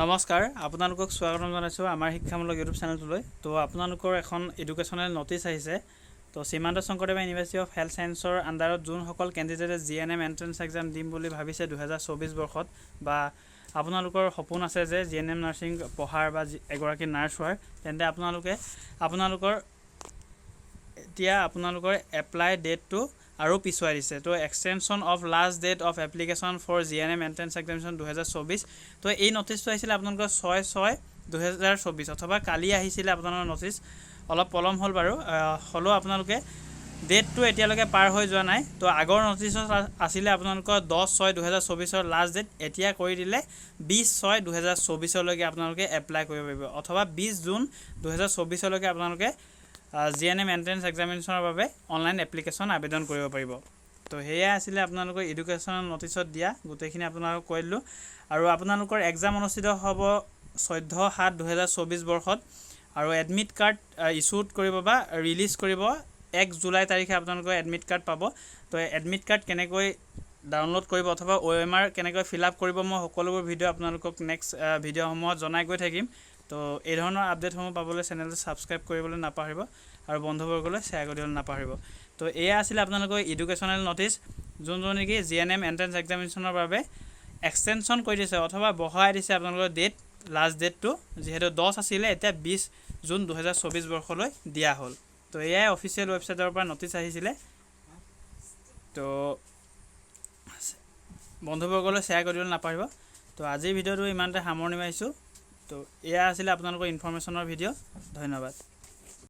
নমস্কাৰ আপোনালোকক স্বাগতম জনাইছোঁ আমাৰ শিক্ষামূলক ইউটিউব চেনেলটোলৈ। তো আপোনালোকৰ এখন এডুকেশ্যনেল নটিচ আহিছে। তো Srimanta Sankardev university of health ছায়েন্সৰ আণ্ডাৰত যোনসকল কেণ্ডিডেটে G N M entrance exam দিম বুলি ভাবিছে দুহেজাৰ চৌবিছ বৰ্ষত বা আপোনালোকৰ সপোন আছে যে জি এন এম নাৰ্ছিং পঢ়াৰ বা এগৰাকী নাৰ্ছ হোৱাৰ তেন্তে আপোনালোকে আপোনালোকৰ এতিয়া আপোনালোকৰ এপ্লাই ডেটটো আৰু পিছুৱাই দিছে তো extension of last date of application for G N M entrance examination দুহেজাৰ চৌবিছ। তো এই নটিচটো আহিছিলে আপোনালোকৰ ছয় ছয় দুহেজাৰ চৌবিছ, অথবা কালি আহিছিলে আপোনালোকৰ নটিচ অলপ পলম হ'ল বাৰু। হ'লেও আপোনালোকে ডেটটো এতিয়ালৈকে পাৰ হৈ যোৱা নাই। তো আগৰ নটিচত আ- আছিলে আপোনালোকৰ দহ ছয় দুহেজাৰ চৌবিছৰ লাষ্ট ডেট এতিয়া কৰি দিলে বিছ ছয় দুহেজাৰ চৌবিছলৈকে আপোনালোকে এপ্লাই কৰিব পাৰিব। অথবা বিছ জুন দুহেজাৰ চৌবিছলৈকে আপোনালোকে জি এন এম এণ্ট্ৰেঞ্চ এক্সামিনেশ্যনৰ বাবে অনলাইন এপ্লিকেশ্যন আবেদন কৰিব পাৰিব। তো সেয়াই আছিলে আপোনালোকৰ এডুকেশ্যনেল নটিচত দিয়া গোটেইখিনি আপোনালোকক কৈ দিলোঁ। আৰু আপোনালোকৰ এক্সাম অনুষ্ঠিত হ'ব চৈধ্য সাত দুহেজাৰ চৌবিছ বৰ্ষত। আৰু এডমিট কাৰ্ড ইছ্যুড কৰিব বা ৰিলিজ কৰিব এক জুলাই তাৰিখে আপোনালোকৰ এডমিট কাৰ্ড পাব। তো এডমিট কাৰ্ড কেনেকৈ ডাউনলোড কৰিব অথবা অ' এম আৰ কেনেকৈ ফিল আপ কৰিব মই সকলোবোৰ ভিডিঅ' আপোনালোকক নেক্সট ভিডিঅ'সমূহত জনাই গৈ থাকিম। তো এই ধৰণৰ আপডেটসমূহ পাবলৈ চেনেলটো ছাবস্ক্ৰাইব কৰিবলৈ নাপাহৰিব আৰু বন্ধুবৰ্গলৈ শ্বেয়াৰ কৰিবলৈ নাপাহৰিব। তো এয়া আছিলে আপোনালোকৰ এডুকেশ্যনেল নটিচ যোনটো নেকি জি এন এম এণ্ট্ৰেঞ্চ এক্সামিনেশ্যনৰ বাবে এক্সটেনশ্যন কৰি দিছে অথবা বঢ়াই দিছে আপোনালোকৰ ডেট লাষ্ট ডেটটো যিহেতু দহ আছিলে, এতিয়া বিছ জুন দুহেজাৰ চৌবিছ বৰ্ষলৈ দিয়া হ'ল। তো এয়াই অফিচিয়েল ৱেবছাইটৰ পৰা নটিচ আহিছিলে। তো বন্ধুবৰ্গলৈ শ্বেয়াৰ কৰিবলৈ নাপাহৰিব। তো আজিৰ ভিডিঅ'টো ইমানতে সামৰণি মাৰিছোঁ। তো এয়া আছিলে আপোনালোকৰ ইনফৰ্মেশ্যনৰ ভিডিঅ' ধন্যবাদ।